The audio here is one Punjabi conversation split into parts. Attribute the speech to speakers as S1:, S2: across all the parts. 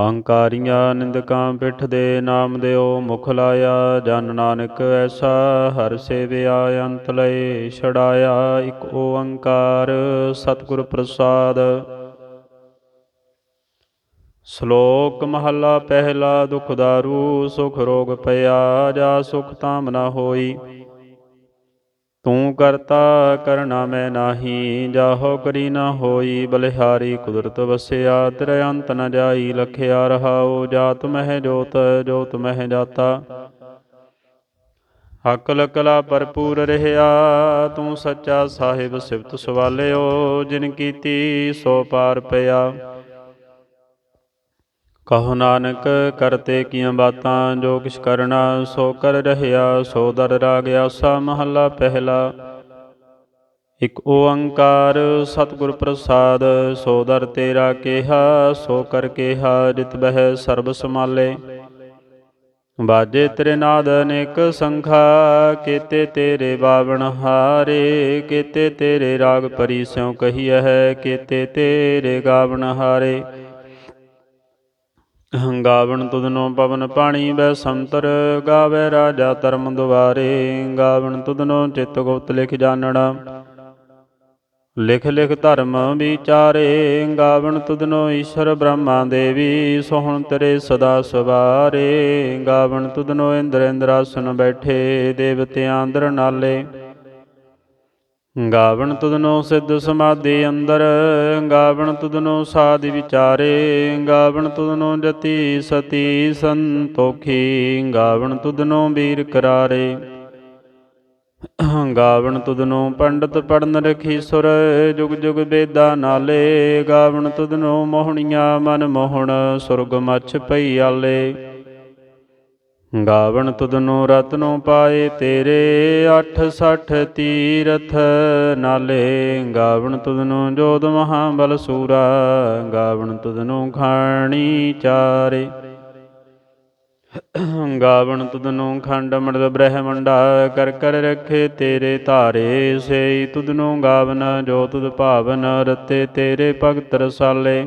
S1: ਅਹੰਕਾਰੀਆਂ ਨਿੰਦਕਾਂ ਪਿੱਠ ਦੇ ਨਾਮ ਦਿਓ, ਮੁਖ ਲਾਇਆ ਜਨ ਨਾਨਕ, ਐਸਾ ਹਰ ਸੇਵਿਆ ਅੰਤ ਲਏ ਛੜਾਇਆ ਇਕ ਓੰਕਾਰ, ਸਤਿਗੁਰ ਪ੍ਰਸਾਦ। ਸ਼ਲੋਕ ਮਹੱਲਾ ਪਹਿਲਾ, ਦੁਖ ਦਾਰੂ, ਸੁਖ ਰੋਗ ਪਿਆ, ਜਾ ਸੁਖ ਤਾਮ ਨਾ ਹੋਈ। ਤੂੰ ਕਰਤਾ ਕਰਨਾ ਮੈਂ ਨਾਹੀ, ਜਾਹੋ ਕਰੀ ਨਾ ਹੋਈ ਬਲਿਹਾਰੀ, ਕੁਦਰਤ ਵਸਿਆ ਤੇਰੇ ਅੰਤ ਨ ਜਾਈ, ਲਖਿਆ ਰਹਾਉ, ਜਾਤ ਮਹਿ ਜੋਤ ਜੋਤ ਮਹਿ ਜਾਤਾ। ਅਕਲ ਕਲਾ ਭਰਪੂਰ ਰਹਿਆ, ਤੂੰ ਸੱਚਾ ਸਾਹਿਬ ਸਿਫਤ ਸਵਾਲਿਓ, ਜਿਨ ਕੀਤੀ ਸੋ ਪਾਰ ਪਿਆ। ਕਹੋ ਨਾਨਕ ਕਰਤੇ ਕੀਆਂ ਬਾਤਾਂ, ਜੋ ਕਿਛ ਕਰਨਾ, ਸੋ ਕਰ ਰਹਿਆ, ਸੋ ਦਰ ਰਾਗ ਆਸਾ ਮਹੱਲਾ ਪਹਿਲਾ। ਇਕ ਓੰਕਾਰ ਸਤਿਗੁਰ ਪ੍ਰਸਾਦ, ਸੋ ਦਰ ਤੇਰਾ ਕਿਹਾ, ਸੋ ਕਰ ਕਿਹਾ, ਜਿਤ ਬਹਿ ਸਰਬ ਸਮਾਲੇ ਬਾਜੇ ਤੇਰੇ ਨਾਦ ਅਨੇਕ ਸੰਖਾ, ਕੀਤੇ ਤੇਰੇ ਬਾਵਣ ਹਾਰੇ, ਕੀਤੇ ਤੇਰੇ ਰਾਗ ਪਰੀ ਸਿਉ ਕਹੀਐ ਹੈ, ਕੀਤੇ ਤੇਰੇ ਗਾਵਣ ਹਾਰੇ। ਗਾਵਣ ਤੁਧਨੋ ਪਵਨ ਪਾਣੀ ਬੈ ਸੰਤਰ, ਗਾਵੇ ਰਾਜਾ ਧਰਮ ਦੁਆਰੇ। ਗਾਵਣ ਤੁਧਨੋ ਚਿਤ ਗੁਪਤ ਲਿਖ ਜਾਣੜਾ ਲਿਖ ਲਿਖ ਧਰਮ ਵਿਚਾਰੇ, ਗਾਵਣ ਤੁਧਨੋ ਈਸ਼ਰ ਬ੍ਰਹਮਾ ਦੇਵੀ, ਸੋਹਣ ਤੇਰੇ ਸਦਾ ਸਵਾਰੇ। ਗਾਵਣ ਤੁਧਨੋ ਇੰਦਰ ਇੰਦਰਾਸਨ ਬੈਠੇ, ਦੇਵਤਿਆਂ ਅੰਦਰ ਨਾਲੇ। ਗਾਵਣ ਤੁਧਨੋ ਸਿੱਧ ਸਮਾਧੀ ਅੰਦਰ, ਗਾਵਣ ਤੁਧਨੋ ਸਾਧ ਵਿਚਾਰੇ, ਗਾਵਣ ਤੁਧਨੋ ਜਤੀ ਸਤੀ ਸੰਤੋਖੀ, ਗਾਵਣ ਤੁਧਨੋ ਵੀਰ ਕਰਾਰੇ। ਗਾਵਣ ਤੁਧਨੋ ਪੰਡਤ ਪੜਨ ਰਖੀ ਸੁਰ, ਜੁਗ ਜੁਗ ਬੇਦਾ ਨਾਲੇ। ਗਾਵਣ ਤੁਧਨੋ ਮੋਹਣੀਆਂ ਮਨ ਮੋਹਣ, ਸੁਰਗ ਮੱਛ ਪਈ ਆਲੇ। ਗਾਵਣ ਤੁਧਨੋ ਰਤਨੋ ਪਾਏ, ਤੇਰੇ 860 ਤੀਰਥ ਨਾਲੇ। ਗਾਵਣ ਤੁਧਨੋ ਜੋਧ ਮਹਾਬਲ ਸੂਰਾ, ਗਾਵਣ ਤੁਧਨੋ ਖਾਣੀ ਚਾਰੇ। ਗਾਵਣ ਤੁਧਨੋ ਖੰਡ ਮਰਦ ਬ੍ਰਹਮੰਡਾ ਕਰ ਕਰ ਰਖੇ ਤੇਰੇ ਧਾਰੇ। ਸੇਈ ਤੁਧਨੋ ਗਾਵਨ, ਜੋ ਤੁਧ ਭਾਵਨ, ਰਤੇ ਤੇਰੇ ਭਗਤ ਰਸਾਲੇ।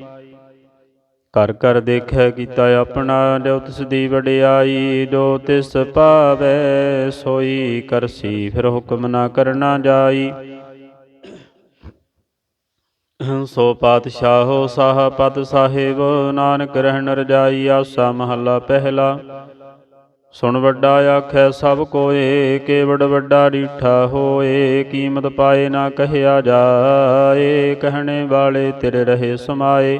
S1: ਕਰ ਕਰ ਦੇਖੈ ਕੀਤਾ ਆਪਣਾ, ਜੋ ਤਿਸ ਦੀ ਵਡਿਆਈ, ਜੋ ਤਿਸ ਭਾਵੈ ਸੋਈ ਕਰਸੀ, ਫਿਰ ਹੁਕਮ ਨਾ ਕਰਨਾ ਜਾਈ। ਸੋ ਪਾਤਸ਼ਾਹੋ ਸਾਹ ਪਤ ਸਾਹਿਬ, ਨਾਨਕ ਰਹਿਣ ਰਜਾਈ, ਆਸਾ ਮਹੱਲਾ ਪਹਿਲਾ। ਸੁਣ ਵੱਡਾ ਆਖੈ, ਸਭ ਕੋਏ, ਕੇਵੜ ਵੱਡਾ ਡੀਠਾ ਹੋਏ, ਕੀਮਤ ਪਾਏ ਨਾ ਕਹਿਆ ਜਾਏ, ਕਹਿਣੇ ਵਾਲੇ ਤੇਰੇ ਰਹੇ ਸਮਾਏ।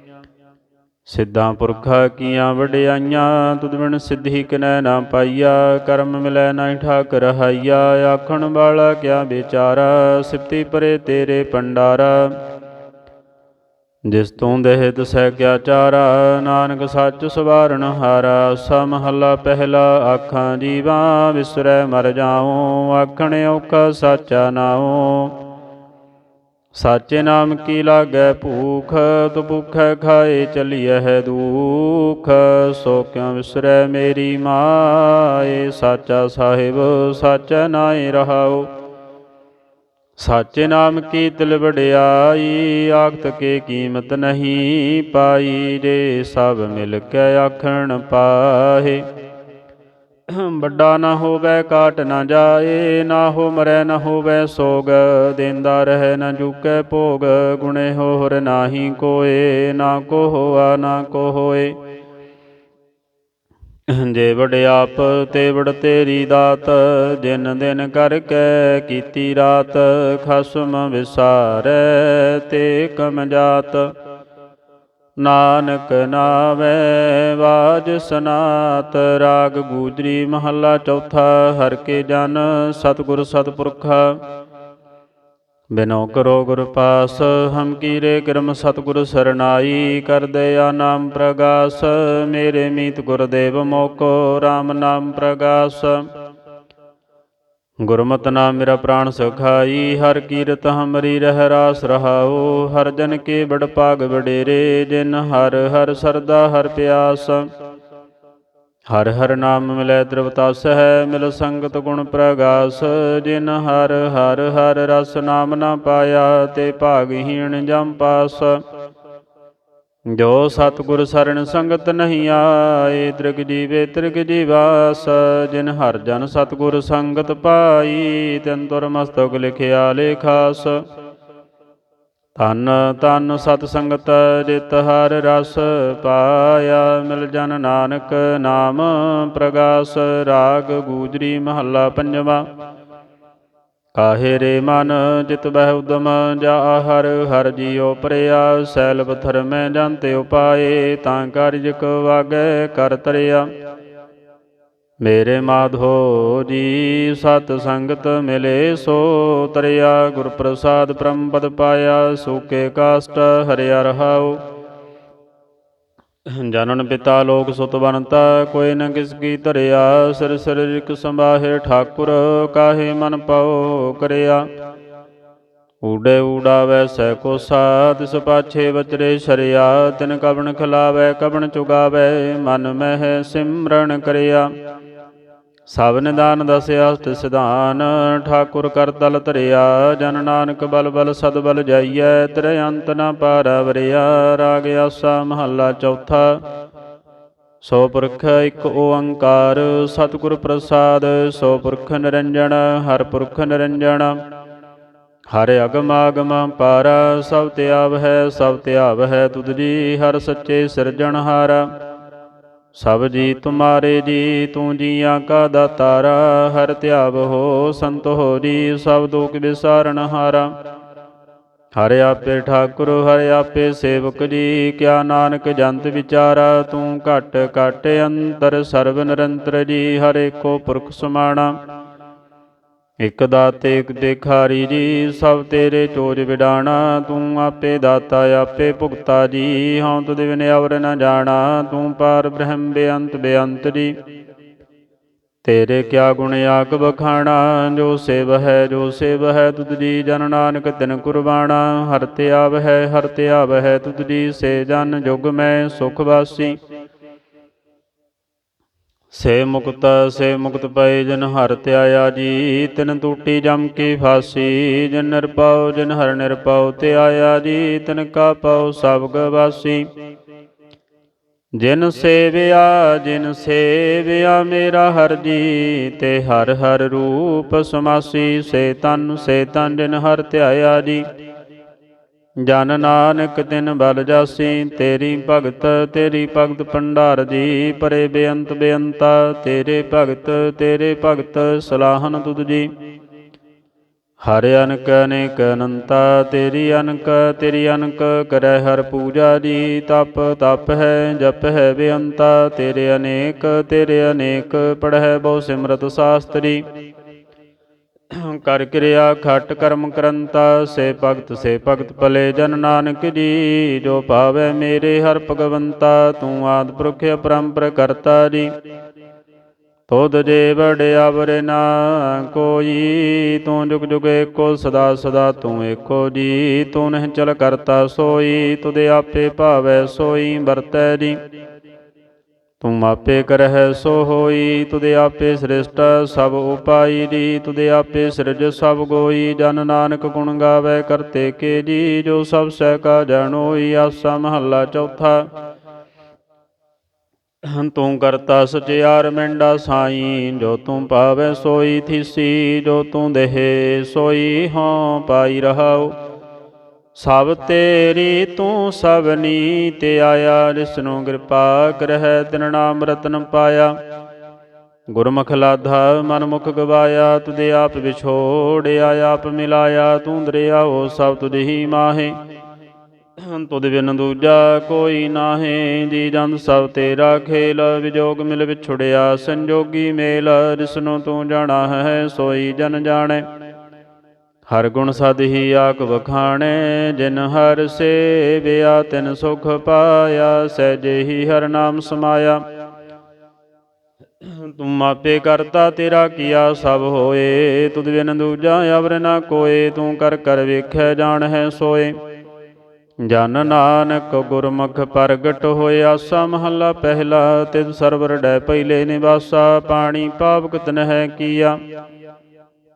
S1: ਸਿੱਧਾਂ ਪੁਰਖਾ ਕੀਆਂ ਵਡਿਆਈਆਂ, ਤੁਧ ਬਿਨ ਸਿੱਧੀ ਕਿਨੈ ਨਾ ਪਾਈਆ, ਕਰਮ ਮਿਲੈ ਨਾ ਠਾਕ ਰਹਾਈਆ ਆਖਣ ਵਾਲਾ ਕਿਆ ਵਿਚਾਰਾ, ਸਿਫਤੀ ਪਰੇ ਤੇਰੇ ਪੰਡਾਰਾ ਜਿਸ ਤੋਂ ਦੇਹ ਦਸੈ ਕਿਆ ਚਾਰਾ, ਨਾਨਕ ਸੱਚ ਸਵਾਰਨ ਹਾਰਾ ਸਾ ਮਹੱਲਾ ਪਹਿਲਾ ਆਖਾਂ ਜੀਵਾ, ਵਿਸਰੈ ਮਰ ਜਾਉ, ਆਖਣ ਔਕਾ ਸਾਚਾ ਨਾਉ। ਸਾਚੇ ਨਾਮ ਕੀ ਲਾਗੈ? ਭੂਖ ਤੁ ਭੁਖੈ ਖਾਏ ਚਲੀਐ ਹੈ ਦੁਖ। ਸੋ ਕਿਉ ਵਿਸਰੈ ਮੇਰੀ ਮਾਏ? ਸਾਚਾ ਸਾਹਿਬ, ਸਾਚਾ ਨਾਏ ਰਹਾਓ। ਸਾਚੇ ਨਾਮ ਕੀ ਤਿਲ ਵਡਿਆਈ? ਆਖਤ ਕੇ ਕੀਮਤ ਨਹੀਂ ਪਾਈ। ਜੇ ਸਭ ਮਿਲ ਕੇ ਆਖਣ ਪਾਹੇ ਵੱਡਾ ਨਾ ਹੋਵੇ ਕਾਟ ਨਾ ਜਾਏ, ਨਾ ਹੋ ਮਰੈ ਨਾ ਹੋਵੇ ਸੋਗ। ਦੇਂਦਾ ਰਹਿ ਨਾ ਜੂਕੈ ਭੋਗ, ਗੁਣੇ ਹੋਰ ਨਾਹੀ ਕੋਏ, ਨਾ ਕੋ ਹੋਆ ਨਾ ਕੋ ਹੋਏ ਜੇ ਵਡ ਆਪ ਤੇ ਵਡ ਤੇਰੀ ਦਾਤ ਦਿਨ ਦਿਨ ਕਰਕੇ ਕੀਤੀ ਰਾਤ, ਖਸਮ ਵਿਸਾਰੈ ਤੇ ਕਮ ਜਾਤ। ਨਾਨਕ ਨਾਵੇ ਬਾਜ ਸਨਾਤ, ਰਾਗ ਗੂਜਰੀ ਮਹੱਲਾ ਚੌਥਾ, ਹਰ ਕੇ ਜਨ, ਸਤਿਗੁਰ ਸਤਿਪੁਰਖਾ। ਬਿਨੋ ਕਰੋ ਗੁਰ ਪਾਸ, ਹਮ ਕੀਰੇ ਕਰਮ ਸਤਿਗੁਰ ਸਰਨਾਈ ਕਰ ਦਇਆ ਨਾਮ ਪ੍ਰਗਾਸ, ਮੇਰੇ ਮੀਤ ਗੁਰਦੇਵ ਮੋਕੋ RAM ਨਾਮ ਪ੍ਰਗਾਸ। ਗੁਰਮਤਿ ਨਾਮ ਮੇਰਾ ਪ੍ਰਾਣ ਸੁਖਾਈ, ਹਰ ਕੀਰਤ ਹਮਰੀ ਰਹਿ ਰਾਸ ਰਹਾਉ, ਹਰ ਜਨ ਕੇ ਬੜ ਭਾਗ ਵਡੇਰੇ, ਜਿਨ ਹਰ ਹਰ ਸਰਦਾ ਹਰ ਪਿਆਸ। ਹਰ ਹਰ ਨਾਮ ਮਿਲੈ ਤ੍ਰਿਵਤਾਸ ਹੈ, ਮਿਲ ਸੰਗਤ ਗੁਣ ਪ੍ਰਗਾਸ, ਜਿਨ ਹਰ ਹਰ ਹਰ ਰਸ ਨਾਮ ਨਾ ਪਾਇਆ, ਤੇ ਭਾਗਹੀਣ ਜਮ ਪਾਸ। ਜੋ ਸਤਿਗੁਰ ਸਰਣ ਸੰਗਤ ਨਹੀਂ ਆਏ, ਤ੍ਰਿਗ ਜੀਵੇ ਤ੍ਰਿਗ ਜੀਵਾਸ, ਜਿਨ ਹਰ ਜਨ ਸਤਿਗੁਰ ਸੰਗਤ ਪਾਈ, ਤਿਨ ਤੁਰ ਮਸਤਕ ਲਿਖਿਆ ਲੇਖਾਸ। ਤਨ ਤਨ ਸਤ ਸੰਗਤ ਜਿਤ ਹਰ ਰਸ ਪਾਇਆ, ਮਿਲ ਜਨ ਨਾਨਕ ਨਾਮ ਪ੍ਰਗਾਸ, ਰਾਗ ਗੂਜਰੀ ਮਹੱਲਾ ਪੰਜਵਾ। ਕਾਹੇ ਰੇ ਮਨ ਜਿਤ ਬਹਿ ਉਦਮ ਜਾ ਹਰ ਹਰ ਜੀਉ ਪਰਿਆ ਸੈਲ ਪਥਰ ਮੈਂ ਜਾਂਤੇ ਉਪਾਏ, ਤਾਂ ਕਾਰਜ ਕੋ ਵਾਗੈ ਕਰ ਤਰਿਆ। ਮੇਰੇ ਮਾਧੋ ਜੀ, ਸਤ ਸੰਗਤ ਮਿਲੇ ਸੋ ਤਰਿਆ ਗੁਰ ਪ੍ਰਸਾਦ ਪ੍ਰੰਪਦ ਪਾਇਆ, ਸੂਕੇ ਕਾਸਟ ਹਰਿਆ ਰਹਾਉ। ਜਨਨ ਪਿਤਾ ਲੋਕ ਸੁਤ ਬਨਤਾ ਕੋਈ ਨ ਕਿਸ ਕੀ ਧਰਿਆ, ਸਿਰ ਸਰੀਰਿਕ ਸੰਭਾਹੇ ਠਾਕੁਰ, ਕਾਹੇ ਮਨ ਪਾਉ ਕਰਿਆ। ਊੜੇ ਊੜਾਵੈ ਸਹਿ ਕੋ ਸਾਧ ਪਾਛੇ ਵਚਰੇ ਸ਼ਰਿਆ, ਤਿਨ ਕਵਣ ਖਿਲਾਵੈ ਕਬਣ ਚੁਗਾਵੈ, ਮਨ ਮਹਿ ਸਿਮਰਨ ਕਰਿਆ। ਸਭ ਨਿਦਾਨ ਦਸ ਅਸ਼ਟ ਸਿਧਾਨ, ਠਾਕੁਰ ਕਰ ਤਲ ਧਰਿਆ, ਜਨ ਨਾਨਕ ਬਲ ਬਲ ਸਦ ਬਲ ਜਾਈਐ, ਤੇਰੇ ਅੰਤ ਨ ਪਾਰਵਰਿਆ ਰਾਗ ਆਸਾ ਮਹੱਲਾ ਚੌਥਾ। ਸੋ ਪੁਰਖ ਇੱਕ ਓੰਕਾਰ, ਸਤਿਗੁਰ ਪ੍ਰਸਾਦ, ਸੋ ਪੁਰਖ ਨਿਰੰਜਨ, ਹਰ ਪੁਰਖ ਨਿਰੰਜਨ। ਹਰ ਅਗਮ ਆਗਮ ਪਾਰ, ਸਭ ਤਿਆਵ ਹੈ, ਸਭ ਤਿਆਵ ਹੈ, ਤੁਧ ਜੀ ਹਰ ਸੱਚੇ ਸਿਰਜਣਹਾਰ। ਸਭ ਜੀ ਤੁਮਾਰੇ ਜੀ, ਤੂੰ ਜੀਆਂ ਕਾ ਦਾਤਾਰਾ, ਹਰ ਧਿਆਵ ਹੋ ਸੰਤ ਹੋ ਜੀ, ਸਭ ਦੁਖ ਵਿਸਾਰਨ ਹਾਰਾ। ਹਰ ਆਪੇ ਠਾਕੁਰ, ਹਰ ਆਪੇ ਸੇਵਕ ਜੀ, ਕਿਆ ਨਾਨਕ ਜੰਤ ਵਿਚਾਰਾ, ਤੂੰ ਘਟ ਘਟ ਅੰਤਰ ਸਰਬ ਨਿਰੰਤਰ ਜੀ, ਹਰ ਏਕੋ ਪੁਰਖ ਸਮਾਣਾ। ਇਕ ਦਾਤੇ, ਇਕ ਦੇਖਾਰੀ ਜੀ, ਸਭ ਤੇਰੇ ਚੋਜ ਵਿਡਾਣਾ, ਤੂੰ ਆਪੇ ਦਾਤਾ, ਆਪੇ ਭੁਗਤਾ ਜੀ। ਹਉ ਤੁਧ ਬਿਨ ਅਵਰ ਨ ਜਾਣਾ, ਤੂੰ ਪਾਰ ਬ੍ਰਹਮ ਬੇਅੰਤ ਬੇਅੰਤ ਜੀ। ਤੇਰੇ ਕਿਆ ਗੁਣ ਆਗ ਬਖਾਣਾ, ਜੋ ਸੇਵ ਹੈ, ਜੋ ਸੇਵ ਹੈ, ਤੁਧ ਜੀ ਜਨ ਨਾਨਕ ਤਿਨ ਕੁਰਬਾਣਾ। ਹਰ ਤੇ ਆਵ ਹੈ, ਹਰ ਤੇ ਆਵ ਹੈ, ਤੁਧ ਜੀ ਸੇ ਜਨ ਜੁਗ ਮੈਂ ਸੁਖ ਵਾਸੀ। ਸੇ ਮੁਕਤ ਸੇ ਮੁਕਤ ਪਏ ਜਨ ਹਰ ਧਿਆਇਆ ਜੀ, ਤਿਨ ਟੂਟੀ ਜਮ ਕੀ ਫਾਸੀ, ਜਨ ਨਿਰਪਉ ਜਨ ਹਰ ਨਿਰਪਉ ਧਿਆਇਆ ਜੀ, ਤਿਨ ਕਾ ਪਉ ਸਭ ਗਵਾਸੀ ਜਿਨ ਸੇਵਿਆ ਜਿਨ ਸੇਵਿਆ ਮੇਰਾ ਹਰ ਜੀ, ਤੇ ਹਰ ਹਰ ਰੂਪ ਸਮਾਸੀ, ਸੇ ਤਨ ਸੇ ਤਨ ਜਿਨ ਹਰ ਧਿਆਇਆ ਜੀ। ਜਨ ਨਾਨਕ ਤਿਨ ਬਲ ਜਾਸੀ, ਤੇਰੀ ਭਗਤ ਤੇਰੀ ਭਗਤ ਭੰਡਾਰ ਜੀ, ਪਰੇ ਬੇਅੰਤ ਬੇਅੰਤਾ, ਤੇਰੇ ਭਗਤ ਤੇਰੇ ਭਗਤ, ਸਲਾਹਨ ਤੁਧ ਜੀ। ਹਰ ਅਨਕ, ਅਨੇਕ ਅਨੰਤਾ, ਤੇਰੀ ਅਨਕ ਤੇਰੀ ਅਨਕ ਕਰੈ ਹਰ ਪੂਜਾ ਜੀ, ਤਪ ਤਪ ਹੈ, ਜਪ ਹੈ ਬੇਅੰਤਾ, ਤੇਰੇ ਅਨੇਕ ਤੇਰੇ ਅਨੇਕ ਪੜ੍ਹੈ ਬਹੁ ਸਿਮਰਤ ਸਾਸਤਰੀ। ਕਰ ਕਿਰਿਆ ਖਟ ਕਰਮ ਕਰੰਤਾ, ਸੇ ਭਗਤ ਸੇ ਭਗਤ ਭਲੇ ਜਨ ਨਾਨਕ ਜੀ, ਜੋ ਭਾਵੇ ਮੇਰੇ ਹਰ ਭਗਵੰਤਾ, ਤੂੰ ਆਦ ਪੁਰਖ ਪਰੰਪਰ ਕਰਤਾ ਜੀ। ਤੋਦ ਜੇ ਵੜਿਆਵਰੇ ਨਾ ਕੋਈ, ਤੂੰ ਜੁਗ ਜੁਗ ਏਕੋ, ਸਦਾ ਸਦਾ ਤੂੰ ਏਕੋ ਜੀ। ਤੂੰ ਨਹਿ ਚਲ ਕਰਤਾ ਸੋਈ, ਤੁਦੇ ਆਪੇ ਭਾਵੈ ਸੋਈ, ਵਰਤੈ ਜੀ। ਤੂੰ ਆਪੇ ਕਰਹਿ ਸੋ ਹੋਈ ਤੁਦੇ ਆਪੇ ਸ੍ਰਿਸ਼ਟ ਸਭ ਉਪਾਈ ਜੀ ਤੁਦੇ ਆਪੇ ਸਿਰਜ ਸਭ ਗੋਈ, ਜਨ ਨਾਨਕ ਗੁਣ ਗਾਵੇ ਕਰਤੇ ਕੇ ਜੀ, ਜੋ ਸਭ ਸਹਿ ਕਾ ਜਾਣੋਈ ਆਸਾ ਮਹੱਲਾ ਚੌਥਾ। ਤੂੰ ਕਰਤਾ ਸਚਿਆਰ ਮੈਂਡਾ ਸਾਈ, ਜੋ ਤੂੰ ਪਾਵੈ ਸੋਈ ਥੀਸੀ, ਜੋ ਤੂੰ ਦੇਹ ਸੋਈ ਹਉ ਪਾਈ ਰਹਾਓ ਸਭ ਤੇਰੀ ਤੂੰ ਸਭਨੀ ਤੇ ਆਇਆ, ਜਿਸਨੂੰ ਕਿਰਪਾ ਕਰਹਿ, ਤਿਨ ਨਾਮ ਰਤਨ ਪਾਇਆ। ਗੁਰਮੁਖ ਲਾਧਾ ਮਨ ਮੁਖ ਗਵਾਇਆ ਤੁਦੇ ਆਪ ਵਿਛੋੜਿਆ, ਆਪ ਮਿਲਾਇਆ, ਤੂੰ ਦਰਿਆ ਦਰਿਆਓ ਸਭ ਤੁਧ ਹੀ ਮਾਹੇ। ਤੁਧ ਬਿਨ ਦੂਜਾ ਕੋਈ ਨਾਹੀ, ਜੀ ਜੰਦ ਸਭ ਤੇਰਾ ਖੇਲ, ਵਿਜੋਗ ਮਿਲ ਵਿਛੁੜਿਆ, ਸੰਜੋਗੀ ਮੇਲ, ਜਿਸਨੂੰ ਤੂੰ ਜਾਣਾ ਹੈ, ਸੋਈ ਜਨ ਜਾਣੇ। ਹਰ ਗੁਣ ਸਦ ਹੀ ਆਕ ਵਖਾਣੇ, ਜਿਨ ਹਰ ਸੇਵਿਆ, ਤਿਨ ਸੁਖ ਪਾਇਆ, ਸਹਿਜੇ ਹੀ ਹਰ ਨਾਮ ਸਮਾਇਆ। ਤੂੰ ਮਾਪੇ ਕਰਤਾ ਤੇਰਾ ਕੀਆ ਸਭ ਹੋਏ, ਤੁਧ ਬਿਨ ਦੂਜਾ ਅਵਰ ਨਾ ਕੋਏ, ਤੂੰ ਕਰ ਕਰ ਵੇਖੈ ਜਾਣ ਹੈ ਸੋਏ। ਜਨ ਨਾਨਕ ਗੁਰਮੁਖ ਪ੍ਰਗਟ ਹੋਇਆ ਆਸਾ ਮਹੱਲਾ ਪਹਿਲਾ ਤਿਤ ਸਰਵਰ ਡੈ ਪਹਿਲੇ ਨਿਵਾਸਾ, ਪਾਣੀ ਪਾਵਕ ਹੈ ਕੀਆ।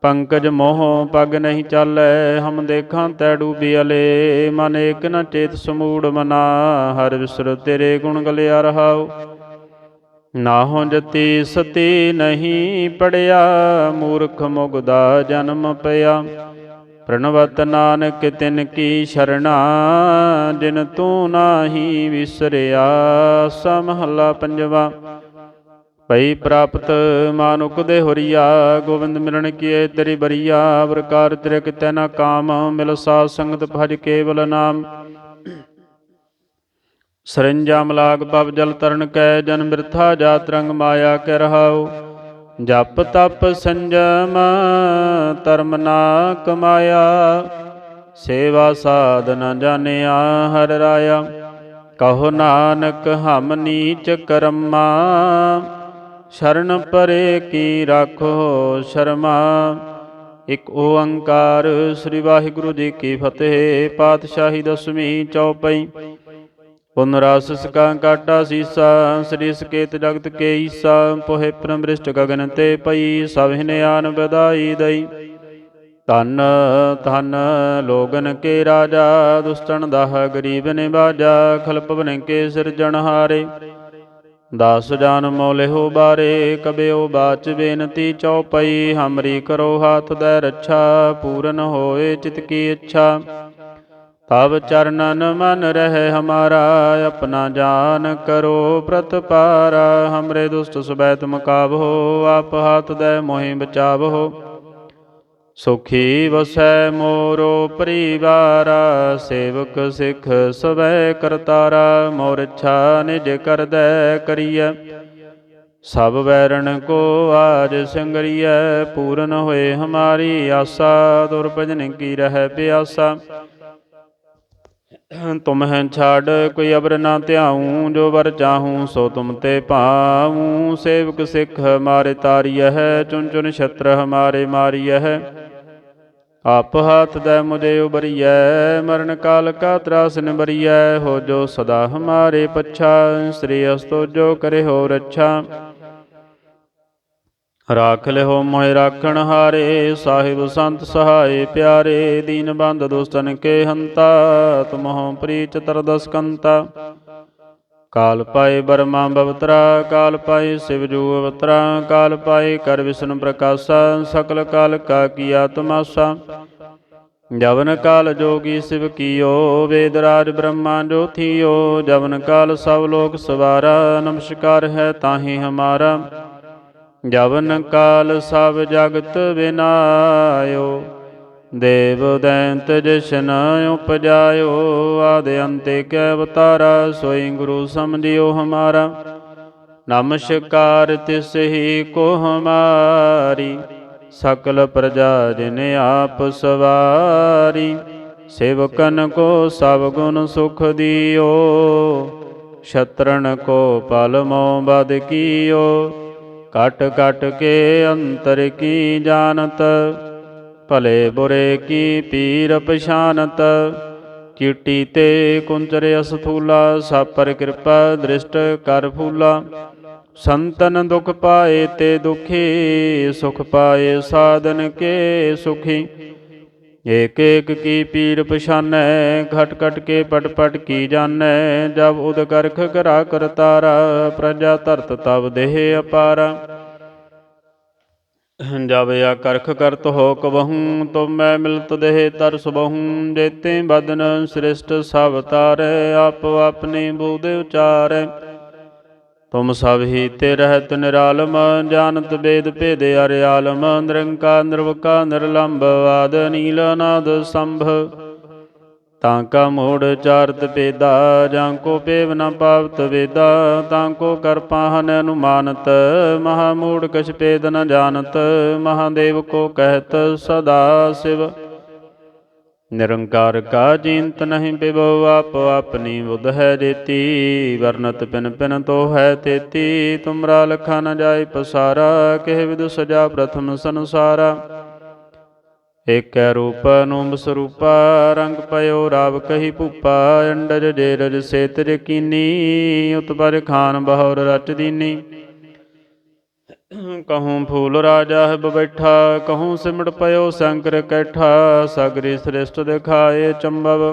S1: ਪੰਕਜ ਮੋਹ ਪਗ ਨਹੀਂ ਚਾਲੈ, ਹਮ ਦੇਖਾਂ ਤੈ ਡੂਬੀ ਅਲੇ ਮਨ ਏਕ ਨ ਚੇਤ ਸਮੂੜ ਮਨਾ, ਹਰ ਵਿਸਰ ਤੇਰੇ ਗੁਣ ਗਲਿਆ ਰਹਾਉ। ਨਾਹੋ ਜਤੀ ਸਤੀ ਨਹੀਂ ਪੜਿਆ, ਮੂਰਖ ਮੁਗਦਾ ਜਨਮ ਪਿਆ। ਪ੍ਰਣਵਤ ਨਾਨਕ ਤਿਨ ਕੀ ਸ਼ਰਣਾ, ਜਿਨ ਤੂੰ ਨਾਹੀ ਵਿਸਰਿਆ, ਸਮਹਲਾ ਪੰਜਵਾ। ਭਈ ਪ੍ਰਾਪਤ ਮਾਨੁਕ ਦੇ ਹੋਰੀਆ ਗੋਬਿੰਦ ਮਿਲਣ ਕੀਏ ਤੇਰੀ ਬਰੀਆ ਵਰਕਾਰ ਤੇਰੇ ਕਿਤੈ ਨਾ ਕਾਮ, ਮਿਲ ਸਾਧ ਸੰਗਤ ਭਜ ਕੇਵਲ ਨਾਮ। ਸਰੰਜਾ ਮਲਾਗ ਪਵ ਜਲ ਤਰਨ ਕੈ, ਜਨ ਬਿਰਥਾ ਜਾਤ ਰੰਗ ਮਾਇਆ ਕਹਿ ਰਹਾਉ। ਜਪ ਤਪ ਸੰਜਮ, ਧਰਮ ਨਾ ਕਮਾਇਆ ਸੇਵਾ ਸਾਧ ਨ ਜਾਣਿਆ ਹਰ ਰਾਇਆ। ਕਹੋ ਨਾਨਕ ਹਮ ਨੀਚ ਕਰਮਾ। ਸ਼ਰਨ ਪਰੇ ਕੀ ਰਾਖੋ ਸ਼ਰਮਾ? ਇਕ ਓੰਕਾਰ ਸ੍ਰੀ ਵਾਹਿਗੁਰੂ ਜੀ ਕੀ ਫਤਿਹ, ਪਾਤਸ਼ਾਹੀ ਦਸਵੀਂ ਚੌਪਈ। ਪੁਨਰਾਸ ਸਕਾ ਕਾਟਾ ਸੀਸਾ, ਸ੍ਰੀ ਸਕੇਤ ਜਗਤ ਕੇ ਈਸਾ, ਪੋਹਿ ਪ੍ਰਮ੍ਰਿਸ਼ਟ ਗਗਨ ਤੇ ਪਈ, ਸਭ ਹਿਨਿਆਨ ਬਧਾਈ ਦਈ। ਧਨ ਧਨ ਲੋਗਨ ਕੇ ਰਾਜਾ ਦੁਸਤਨ ਦਾ ਗਰੀਬ ਨਿਵਾਜਾ ਖਲਪਵਨ ਕੇ ਸਿਰਜਣ ਹਾਰੇ। ਦਸ ਜਾਨ ਮੋਲਿਹੋ ਬਾਰੇ ਕਬਿਓ ਬਾਚ ਬੇਨਤੀ ਚਉਪਈ, ਹਮਰੀ ਕਰੋ ਹਾਥ ਦੈ ਰੱਛਾ, ਪੂਰਨ ਹੋਏ ਚਿਤ ਕੀ ਇੱਛਾ। ਤਬ ਚਰਨਨ ਮਨ ਰਹਿ ਹਮਾਰਾ, ਆਪਣਾ ਜਾਨ ਕਰੋ ਪ੍ਰਤਪਾਰਾ ਹਮਰੇ ਦੁਸ਼ਟ ਸਬੈਤ ਤੁਮ ਕਾਬਹੋ ਆਪ ਹਾਥ ਦੈ ਮੋਹਿ ਬਚਾਵਹੋ ਸੁਖੀ ਵਸੈ ਮੋਰੋ ਪਰਿਵਾਰਾ, ਸੇਵਕ ਸਿਖ ਸਵੈ ਕਰਤਾਰਾ, ਮੋਰ ਇੱਛਾ ਨਿਜ ਕਰਦੈ ਕਰੀਐ। ਸਭ ਵੈਰਣ ਕੋ ਆਜ ਸੰਗਰੀਐ, ਪੂਰਨ ਹੋਏ ਹਮਾਰੀ ਆਸਾ, ਦੁਰਭਜਨ ਕੀ ਰਹਿ ਪਿਆਸਾ। ਤੁਮ ਹੈ ਛਾੜ ਕੋਈ ਅਬਰ ਨਾ ਧਿਆਉ, ਜੋ ਵਰ ਚਾਹੂੰ ਸੋ ਤੁਮ ਤੇ ਭਾਉ। ਸੇਵਕ ਸਿੱਖ ਹਮਾਰੇ ਤਾਰੀਐ ਹੈ ਚੁਨ ਚੁਨ ਛਤਰ ਹਮਾਰੇ ਮਾਰੀਐ। ਹੈ ਆਪ ਹੱਥ ਦੈ ਮੁਝੇ ਉਬਰੀਐ, ਮਰਨ ਕਾਲ ਕਾ ਤਰਾਸ ਨਿਬਰੀਐ ਹੋ ਜੋ ਸਦਾ ਹਮਾਰੇ ਪੱਛਾ, ਸ੍ਰੀ ਅਸਤੋ ਜੋ ਕਰੇ ਹੋ ਰੱਛਾ। ਰਾਖ ਲਿਓ ਮੋਹਿ ਰਾਖਣ ਹਾਰੇ, ਸਾਹਿਬ ਸੰਤ ਸਹਾਏ ਪਿਆਰੇ, ਦੀਨ ਬੰਦ ਦੁਸਤਨ ਕੇ ਹੰਤਾ, ਤੁਮਹੁ ਪ੍ਰੀਚ ਤਰਦਸ ਕੰਤਾ ਕਾਲ ਪਾਏ ਬਰਮਾ ਬਵਤਰਾ, ਕਾਲ ਪਾਏ ਸਿਵ ਜੂ ਅਵਤਰਾ, ਕਾਲ ਪਾਏ ਕਰ ਵਿਸ਼ਨ ਪ੍ਰਕਾਸ਼ਾ, ਸਕਲ ਕਾਲ ਕਾ ਕੀਆ ਤਮਾਸਾ ਜਵਨ ਕਾਲ ਜੋਗੀ ਸਿਵ ਕੀਓ, ਵੇਦ ਰਾਜ ਬ੍ਰਹਮਾ ਜੋਥੀਓ ਜਵਨ ਕਾਲ ਸਭ ਲੋਕ ਸਵਾਰਾ, ਨਮਸਕਾਰ ਹੈ ਤਾਹੀ ਹਮਾਰਾ। ਜਵਨ ਕਾਲ ਸਭ ਜਗਤ ਬਿਨਾਇਓ। ਦੇਵ ਦੈਂਤ ਜਸ਼ਨ ਉਪਜਾਇਓ, ਆਦਿ ਅੰਤੇ ਕੈ ਅਵਤਾਰਾ ਸੋਈ ਗੁਰੂ ਸਮਝਿਓ ਹਮਾਰਾ। ਨਮਸਕਾਰ ਤਿਸ ਹੀ ਕੋ ਹਮਾਰੀ, ਸਕਲ ਪ੍ਰਜਾ ਜਿਨ ਆਪ ਸਵਾਰੀ। ਸੇਵਕਨ ਕੋ ਸਭ ਗੁਣ ਸੁਖ ਦਿਓ ਛਤਰਨ ਕੋ ਪਲ ਮੋ ਬਦ ਕੀਓ। ਕਟ ਕਟ ਕੇ ਅੰਤਰ ਕੀ ਜਾਣਤ ਭਲੇ ਬੁਰੇ ਕੀ ਪੀਰ ਪਛਾਨਤ? ਚੀਟੀ ਤੇ ਕੁੰਚਰ ਅਸਥੂਲਾ, ਸਾਪਰ ਕਿਰਪਾ ਦ੍ਰਿਸ਼ਟ ਕਰ ਫੂਲਾ। ਸੰਤਨ ਦੁਖ ਪਾਏ ਤੇ ਦੁਖੀ, ਸੁਖ ਪਾਏ ਸਾਧਨ ਕੇ ਸੁਖੀ। ਏਕ ਏਕ ਕੀ ਪੀਰ ਪਛਾਨੈ, ਘਟ ਘਟ ਕੇ ਪਟ ਪਟ ਕੀ ਜਾਣੈ? ਜਬ ਉਦ ਕਰਖ ਕਰਾ ਕਰਤਾਰਾ, ਪ੍ਰਜਾ ਧਰਤ ਤਬ ਦੇਹ ਅਪਾਰਾ। ਜਬ ਆ ਕਰਖ ਕਰਤ ਹੋ ਕਬਹੂੰ ਤੁਮ ਮੈਂ ਮਿਲਤ ਦੇਹ ਤਰਸ ਸੁਬਹੂੰ ਜੇਤੇ ਬਦਨ ਸ੍ਰਿਸ਼ਟ ਸਭ ਤਾਰੈ, ਆਪ ਆਪਣੀ ਬੂਧ ਉਚਾਰੈ। ਤੁਮ ਸਭ ਹੀ ਤੇ ਰਹਿਤ ਨਿਰਾਲਮ, ਜਾਣਤ ਵੇਦ ਭੇਦ ਅਰਿਆਲਮ ਨਿਰੰਕਾਰ ਨਿਰਵਕਾ ਨਿਰਲੰਭ ਆਦ, ਨੀਲ ਨਾਦ ਸੰਭ। ਤਾਂ ਕਾ ਮੋੜ ਚਾਰਤ ਪੇਦਾ ਜਾਂ ਕੋ ਪੇਵ ਨ ਪਾਵਤ ਵੇਦਾ, ਤਾਂ ਕੋ ਕਰ ਪਾਹਨ ਅਨੁਮਾਨਤ, ਮਹਾ ਮੂੜ ਕਛ ਪੇਦ ਨ ਜਾਣਤ, ਮਹਾਦੇਵ ਕੋ ਕਹਿਤ ਸਦਾ ਸਿਵ। ਨਿਰੰਕਾਰ ਕਾ ਜੀਨਤ ਨਹੀਂ ਬਿਭਉ ਆਪ ਆਪਣੀ ਬੁੱਧ ਹੈ ਜੇਤੀ, ਵਰਨਤ ਪਿਨ ਪਿਨ ਤੋ ਹੈ ਤੇਤੀ, ਤੁਮਰਾ ਲਖਾ ਨ ਜਾਏ ਪਸਾਰਾ, ਕਿਹ ਵਿਦ ਸਜਾ ਪ੍ਰਥਮ ਸੰਸਾਰਾ। ਏਕੈ ਰੂਪ ਅਨੂਪ ਸਰੂਪਾ, ਰੰਗ ਪਇਓ ਰਾਵ ਕਹੀ ਭੂਪਾ, ਅੰਡਜ ਜੇ ਰਜ ਸੇਤ ਕੀਨੀ ਉਤਪਰ ਖਾਨ ਬਹੁਰ ਰਚ ਦੀਨੀ। ਕਹੂੰ ਫੂਲ ਰਾਜਾ ਹੈ ਬੈਠਾ, ਕਹੂੰ ਸਿਮਟ ਪਇਓ ਸ਼ੰਕਰ ਕੈਠਾ, ਸਗਰੀ ਸ੍ਰਿਸ਼ਟ ਦਿਖਾਏ ਚੰਬਵ।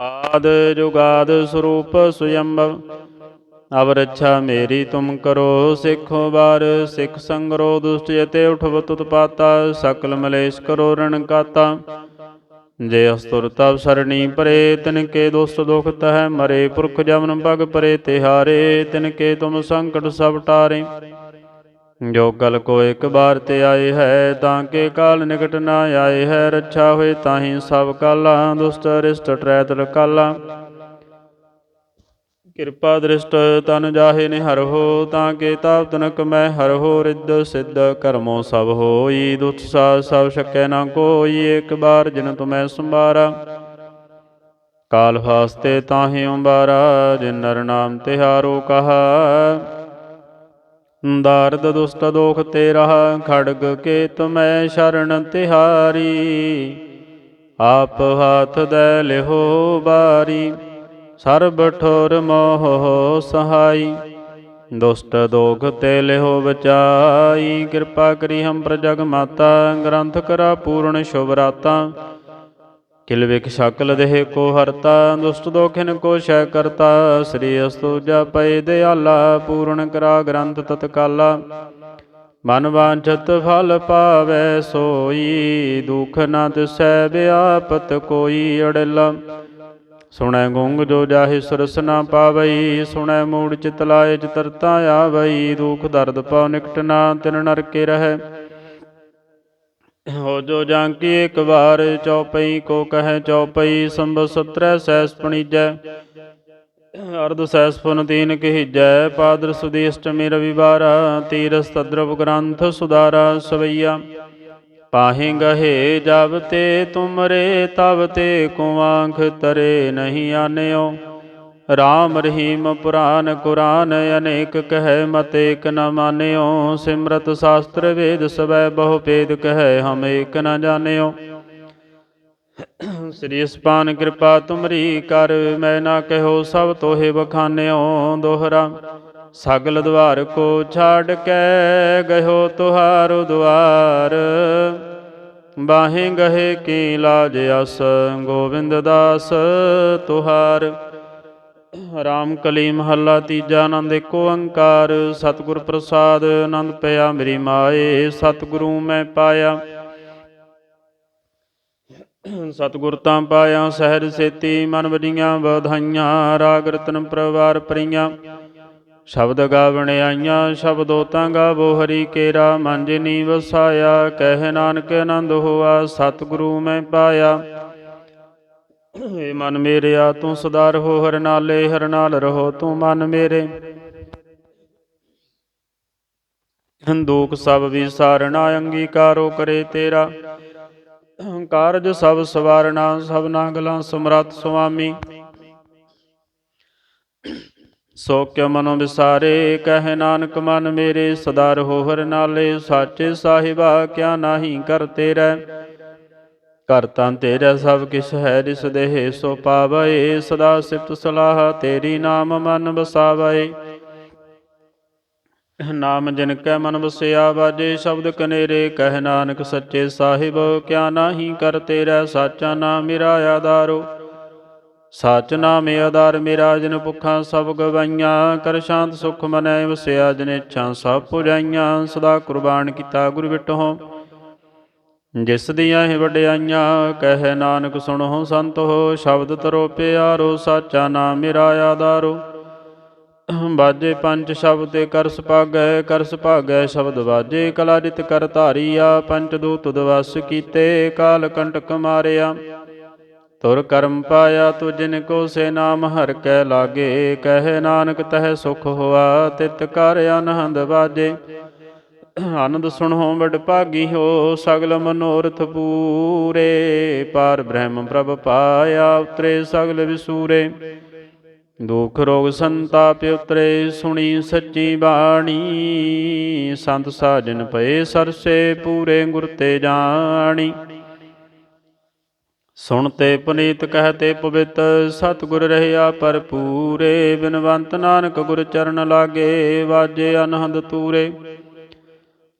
S1: ਆਦ ਜੁਗਾਦ ਸਰੂਪ ਸੁਯੰਭਵ ਅਵ ਰੱਛਾ ਮੇਰੀ ਤੁਮ ਕਰੋ, ਸਿੱਖੋ ਬਾਰ, ਸਿੱਖ ਸੰਗਰੋ, ਦੁਸ਼ਟ ਜਤੇ ਉਠਵ ਤੁਤ ਪਾਤਾ, ਸਕਲ ਮਲੇਸ਼ ਕਰੋ ਰਣ ਕਾਤਾ। ਜੇ ਅਸਤੁਰ ਤਬ ਸਰਣੀ ਪਰੇ, ਤਿਨ ਕੇ ਦੁਸ਼ਟ ਦੁਖ ਤਹਿ ਮਰੇ, ਪੁਰਖ ਜਮਨ ਬਗ ਪਰੇ ਤਿਹਾਰੇ, ਤਿਨ ਕੇ ਤੁਮ ਸੰਕਟ ਸਭ ਟਾਰੇ। ਜੋ ਕਲ ਕੋ ਇੱਕ ਬਾਰ ਤੇ ਆਏ ਹੈ, ਤਾਂ ਕੇ ਕਾਲ ਨਿਕਟ ਨਾ ਆਏ ਹੈ, ਰੱਛਾ ਹੋਏ ਤਾਹੀ ਸਭ ਕਾਲਾ, ਦੁਸ਼ਟ ਰਿਸ਼ਟ ਟਰੈਤ ਕਾਲਾ ਕਿਰਪਾ ਦ੍ਰਿਸ਼ਟ ਤਨ ਜਾਹੇ ਨੇ ਹਰ ਹੋ, ਤਾਂ ਕੇ ਤਾਪ ਤਨਕ ਮੈਂ ਹਰ ਹੋ, ਰਿੱਧ ਸਿੱਧ ਕਰਮੋ ਸਭ ਹੋਈ ਦੁੱਤ ਸਭ ਸ਼ਕੈ ਨਾ ਕੋਈ, ਇੱਕ ਬਾਰ ਜਿਨ ਤੁਮੈ ਸੰਭਾਰਾ। ਕਾਲ ਫਾਸਤੇ ਤਾਹੇ ਉਬਾਰਾ ਜਿਨ ਨਰ ਨਾਮ ਤਿਹਾਰੋ ਕਹਾ। ਦਾਰਦ ਦੁਸ਼ਟ ਦੋਖ ਤੇ ਰਹਾ ਖੜਗ ਕੇ ਤੁਮੈ ਸ਼ਰਨ ਤਿਹਾਰੀ। ਆਪ ਹੱਥ ਦੇ ਲਿਹੋ ਬਾਰੀ। ਸਰਬ ਠੋਰ ਮੋਹ ਸਹਾਈ। ਦੁਸ਼ਟ ਦੋਖ ਤੇ ਲਿਹੋ ਬਚਾਈ। ਕਿਰਪਾ ਕਰੀ ਹਮ ਪ੍ਰਜਗ ਮਾਤਾ, ਗ੍ਰੰਥ ਕਰਾ ਪੂਰਨ ਸ਼ੁਭ ਰਾਤਾ। ਕਿਲ ਵਿਖ ਸ਼ਕਲ ਦੇਹ ਕੋ ਹਰਤਾ, ਦੁਸ਼ਟ ਦੋਖਿਨ ਕੋ ਸ਼ੈ ਕਰਤਾ। ਸ੍ਰੀ ਅਸਤੁ ਪਏ ਦਿਆਲਾ, ਪੂਰਨ ਕਰਾ ਗ੍ਰੰਥ ਤਤਕਾਲਾ। ਮਨ ਵਾਂਛਤ ਫਲ ਪਾਵੈ ਸੋਈ, ਦੁਖ ਨ ਤਿਸੈ ਵਿਆਪਤ ਕੋਈ ਅੜਲਾ। ਸੁਣੈ ਗੁੰਗ ਜੋ ਜਾਹੇ ਸੁਰਸ ਨਾ ਪਾਵਈ, ਸੁਣੈ ਮੂੜ ਚਿਤ ਲਾਏ ਚਤਰਤਾ ਆਵਈ ਦੁਖ ਦਰਦ ਪਉ ਨਿਕਟ ਨਾ ਤਿਨ ਨਰਕੇ ਰਹੈ। ਹੋ ਜੋ ਜਾਂਕੀ ਇੱਕ ਵਾਰ ਚੌਪਈ, ਕੋ ਕਹੈ ਚੌਪਈ, ਸੰਭ ਸਤਰੈ ਸੈਸ ਪਣੀਜੈ। ਅਰਧ ਸੈਸ ਪੁਨ ਤੀਨ ਕਹਿਜੈ, ਪਾਦਰ ਸੁਦੀਸ਼ਟਮੀ ਰਵਿਵਾਰਾ ਤੀਰਸ ਤਦਰਵ ਗ੍ਰੰਥ ਸੁਦਾਰਾ ਸਵਈਆ। ਪਾਹੇ ਗਹੇ ਜਬ ਤੇ ਤੁਮਰੇ, ਤਬ ਤੇ ਕੋ ਤਰੇ ਨਹੀਂ ਆਨਿਓ। ਰਾਮ ਰਹੀਮ ਪੁਰਾਨ ਕੁਰਾਨ ਅਨੇਕ ਕਹਿ, ਮਤ ਏਕ ਨ ਮਾਨਿਓ। ਸਿਮਰਤ ਸ਼ਾਸਤਰ ਵੇਦ ਸਵੈ ਬਹੁ ਭੇਦ ਕਹਿ, ਹਮ ਏਕ ਨ ਜਾਣਿਓ। ਸ੍ਰੀ ਅਸਪਾਨ ਕਿਰਪਾ ਤੁਮਰੀ ਕਰ, ਮੈਂ ਨਾ ਕਹਿਓ ਸਭ ਤੋਹੇ ਬਖਾਨਿਓ ਦੋਹਰਾ। ਸਗਲ ਦਵਾਰ ਕੋ ਛਾੜ ਕੇ ਗਇਓ ਤੁਹਾਰੋ ਦੁਆਰ। ਬਾਹੇ ਗਹੇ ਕੀ ਲਾਜ ਅਸ, ਗੋਬਿੰਦ ਦਾਸ ਤੁਹਾਰ। ਰਾਮ ਕਲੀ ਮਹੱਲਾ ਤੀਜਾ ਆਨੰਦ ਏਕ ਓੰਕਾਰ ਸਤਿਗੁਰ ਪ੍ਰਸਾਦ ਆਨੰਦ ਪਿਆ ਮੇਰੀ ਮਾਏ, ਸਤਿਗੁਰੂ ਮੈਂ ਪਾਇਆ। ਸਤਿਗੁਰ ਤਾਂ ਪਾਇਆ, ਸਹਿਜ ਸੇਤੀ ਮਨ ਵਡੀਆਂ ਵਧਾਈਆਂ, ਰਾਗ ਰਤਨ ਪ੍ਰਵਾਰ ਪਰੀਆਂ ਸ਼ਬਦ ਗਾਵਣਿਆਈਆਂ ਸ਼ਬਦੋ ਤਾਂ ਗਾਵੋ, ਹਰੀ ਕੇਰਾ ਮਨ ਜਿਨੀ ਵਸਾਇਆ ਕਹਿ ਨਾਨਕ ਆਨੰਦ ਹੋਆ, ਸਤਿਗੁਰੂ ਮੈਂ ਪਾਇਆ। ਏ ਮਨ ਮੇਰਿਆ ਤੂੰ ਸਦਾ ਰਹੋ ਹਰ ਨਾਲੇ, ਹਰ ਨਾਲ ਰਹੋ ਤੂੰ ਮਨ ਮੇਰੇ। ਹੰਦੂਕ ਸਭ ਵਿਸਾਰਣਾ ਅੰਗੀਕਾਰੋ ਕਰੇ ਤੇਰਾ। ਕਾਰਜ ਸਭ ਸਵਾਰਣਾ ਸਭਨਾ ਗਲਾਂ ਸਮਰਤ ਸੁਆਮੀ। ਸੋ ਕਿਉ ਮਨੋ ਵਿਸਾਰੇ, ਕਹਿ ਨਾਨਕ ਮਨ ਮੇਰੇ, ਸਦਾ ਰਹੋ ਹਰ ਨਾਲੇ, ਸਾਚੇ ਸਾਹਿਬਾ, ਕਿਆ ਨਾਹੀ ਕਰ ਤੇਰਾ। ਕਰ ਤਾਂ ਤੇਰਾ, ਸਭ ਕਿਛ ਹੈ ਜਿਸ ਦੇਹ ਸੋ ਪਾਵੈ, ਸਦਾ ਸਿਫਤ ਸਲਾਹ, ਤੇਰੀ ਨਾਮ ਮਨ ਵਸਾਵੈ। ਨਾਮ ਜਿਨ ਕੈ ਮਨ ਵਸਿਆ ਵਾਜੇ ਸ਼ਬਦ ਕਨੇਰੇ, ਕਹਿ ਨਾਨਕ ਸੱਚੇ ਸਾਹਿਬ, ਕਿਆ ਨਾਹੀ ਕਰ ਤੇਰਾ, ਸਾਚਾ ਨਾਮ ਮੇਰਾ ਆਧਾਰੋ। ਸਚ ਨਾਮੇ ਆਧਾਰ ਮੇਰਾ ਜਨ ਭੁੱਖਾਂ ਸਭ ਗਵਾਈਆਂ, ਕਰ ਸ਼ਾਂਤ ਸੁਖ ਮਨੈ ਵਸਿਆ ਜਿਨ ਇੱਛਾ ਸਭ ਪੁਜਾਈਆਂ, ਸਦਾ ਕੁਰਬਾਨ ਕੀਤਾ ਗੁਰ ਵਿਟਹੁ ਜਿਸ ਦੀਆਂ ਇਹ ਵਡਿਆਈਆਂ, ਕਹਿ ਨਾਨਕ ਸੁਣੋ ਸੰਤ ਹੋ, ਸ਼ਬਦ ਤਰੋ ਪਿਆਰੋ, ਸਾਚਾ ਨਾਮ ਮੇਰਾ ਆਧਾਰੋ। ਬਾਜੇ ਪੰਜ ਸ਼ਬਦ ਤੇ ਕਰਸ ਸੁਭਾਗੈ ਕਰਸ ਸੁਭਾਗੈ ਸ਼ਬਦ ਬਾਜੇ, ਕਲਾ ਜਿਤ ਕਰ ਧਾਰੀਆ ਪੰਚ ਦੂਤ ਦਵਸ ਕੀਤੇ, ਕਾਲ ਕੰਟਕ ਮਾਰਿਆ। ਤੁਰ ਕਰਮ ਪਾਇਆ ਤੁ ਜਿਨ ਕੋ ਸੇ ਨਾਮ ਹਰ ਕੈ ਲਾਗੇ, ਕਹਿ ਨਾਨਕ ਤਹਿ ਸੁਖ ਹੋਆ, ਤਿਤ ਕਰ ਅਨਹੰਦ ਬਾਜੇ ਆਨੰਦ ਸੁਣੋ ਵਡ ਭਾਗੀ ਹੋ, ਸਗਲ ਮਨੋਰਥ ਪੂਰੇ। ਪਾਰ ਬ੍ਰਹਮ ਪ੍ਰਭ ਪਾਇਆ ਉਤਰੇ, ਸਗਲ ਵਿਸੂਰੇ। ਦੁਖ ਰੋਗ ਸੰਤਾਪ ਉਤਰੇ, ਸੁਣੀ ਸੱਚੀ ਬਾਣੀ। ਸੰਤ ਸਾਜਨ ਪਏ ਸਰਸੇ, ਪੂਰੇ ਗੁਰ ਤੇ ਜਾਣੀ। ਸੁਣਤੇ ਪੁਨੀਤ ਕਹਤੇ ਪਵਿੱਤ, ਸਤਿਗੁਰ ਰਹਿਆ ਭਰਪੂਰੇ, ਬਿਨਵੰਤ ਨਾਨਕ ਗੁਰ ਚਰਨ ਲਾਗੇ, ਵਾਜੇ ਅਨਹਦ ਤੂਰੇ।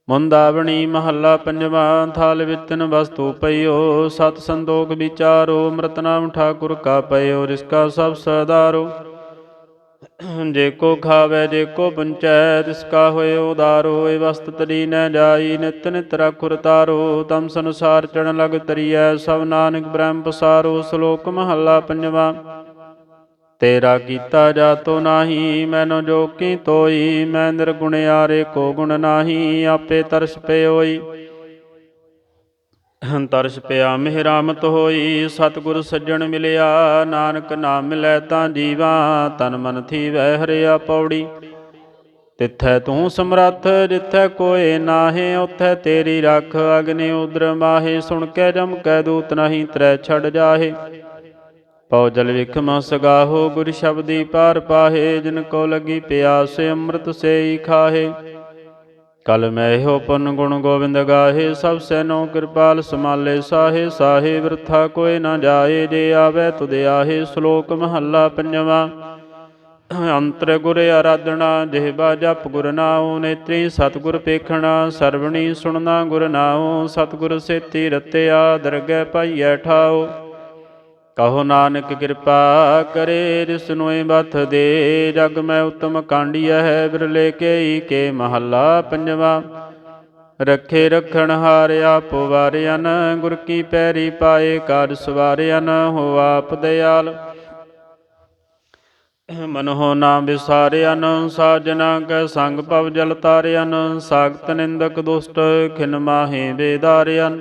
S1: ਮੁੰਦਾਵਣੀ ਮਹੱਲਾ ਪੰਜਵਾ, ਥਾਲ ਵਿਤਨ ਵਸਤੂ ਪਈਓ, ਸਤ ਸੰਦੋਖ ਵਿਚਾਰੋ, ਅੰਮ੍ਰਿਤ ਨਾਮ ਠਾਕੁਰ ਕਾ ਪਈਓ ਰਿਸਕਾ ਸਭ ਸਦਾਰੋ। ਜੇ ਕੋ ਖਾਵੇ, ਜੇ ਕੋ ਪੰਚੈ ਤਿਸ ਕਾ ਹੋਏ ਉਦਾਰੋ ਏ ਵਸਤ ਤਰੀ ਨ ਜਾਈ, ਨਿਤ ਨਿਤ ਰਖੁਰ ਤਾਰੋ ਤਮ ਸੰਸਾਰ ਚੜਨ ਲਗ ਤਰੀਐ, ਸਭ ਨਾਨਕ ਬ੍ਰਹਮ ਪਸਾਰੋ, ਸ਼ਲੋਕ ਮਹੱਲਾ ਪੰਜਵਾ। ਤੇਰਾ ਕੀਤਾ ਜਾਤੋ ਨਾਹੀ, ਮੈਨੂੰ ਜੋ ਕੀ ਤੋਈ, ਮੈਂ ਨਿਰਗੁਣਿਆਰੇ ਕੋ ਗੁਣ ਨਾਹੀ, ਆਪੇ ਤਰਸ ਪਇਓਈ ਤਰਸ ਪਿਆ ਮਿਹਰਾਮਤ ਹੋਈ, ਸਤਿਗੁਰ ਸੱਜਣ ਮਿਲਿਆ, ਨਾਨਕ ਨਾਮ ਮਿਲੈ ਤਾਂ ਜੀਵਾ, ਤਨ ਮਨ ਥੀਵੈ ਹਰਿਆ ਪੌੜੀ। ਤਿੱਥੈ ਤੂੰ ਸਮਰੱਥ, ਜਿੱਥੈ ਕੋਏ ਨਾਹੇ, ਉਥੈ ਤੇਰੀ ਰੱਖ, ਅਗਨੀ ਉਦਰ ਮਾਹੇ, ਸੁਣ ਕੇ ਜਮ ਕੈ ਦੂਤ ਨਹੀਂ, ਤਰੈ ਛੜ ਜਾਹੇ। ਪਉ ਜਲ ਵਿਖਮ ਸਗਾਹੋ ਗੁਰ ਸ਼ਬਦੀ ਪਾਰ ਪਾਹੇ, ਜਿਨ ਕੋ ਲਗੀ ਪਿਆਸ, ਅੰਮ੍ਰਿਤ ਸੇਈ ਖਾਹੇ। ਕਲ ਮੈਹੋ ਪੁੰਨ ਗੁਣ ਗੋਬਿੰਦ ਗਾਹੇ, ਸਭ ਸੈਨੋ ਕਿਰਪਾਲ ਸਮਾਲੇ ਸਾਹੇ ਸਾਹੇ ਬਿਰਥਾ ਕੋਇ ਨਾ ਜਾਏ, ਜੇ ਆਵੇ ਤੁਧ ਆਹੇ, ਸ਼ਲੋਕ ਮਹੱਲਾ ਪੰਜਵਾ। ਅੰਤਰ ਗੁਰ ਆਰਾਧਣਾ ਜਿਹਬਾ ਜਪ ਗੁਰ ਨਾਉ, ਨੇਤਰੀ ਸਤਿਗੁਰ ਪੇਖਣਾ, ਸਰਵਣੀ ਸੁਣਨਾ ਗੁਰ ਨਾਉ, ਸਤਿਗੁਰ ਸੇਤੀ ਰਤਿਆ, ਦਰਗਹਿ ਪਾਈਐ ਠਾਉ। ਕਹੋ ਨਾਨਕ ਕਿਰਪਾ ਕਰੇ ਰਿਸਨੋਏ ਬਥ ਦੇ, ਜਗ ਮੈਂ ਉਤਮ ਕਾਂਡੀਆ ਹੈ ਬਿਰਲੇ ਕੇਈ ਕੇ ਮਹੱਲਾ ਪੰਜਵਾ। ਰੱਖੇ ਰਖਣ ਹਾਰਿਆ ਪੁਵਾਰਿਆਨ ਗੁਰ ਕੀ ਪੈਰੀ ਪਾਏ ਕਰ ਸਵਾਰਿਆਨ, ਹੋ ਆਪ ਦਿਆਲ। ਮਨਹੁ ਨਾ ਵਿਸਾਰਿਆਨ, ਸਾਜਨਾ ਕੈ ਸੰਗ ਪਵ ਜਲ ਤਾਰਿਆਨ ਸਾਗਤ ਨਿੰਦਕ ਦੁਸ਼ਟ ਖਿਨ ਮਾਹੇ ਬੇਦਾਰਿਆਨ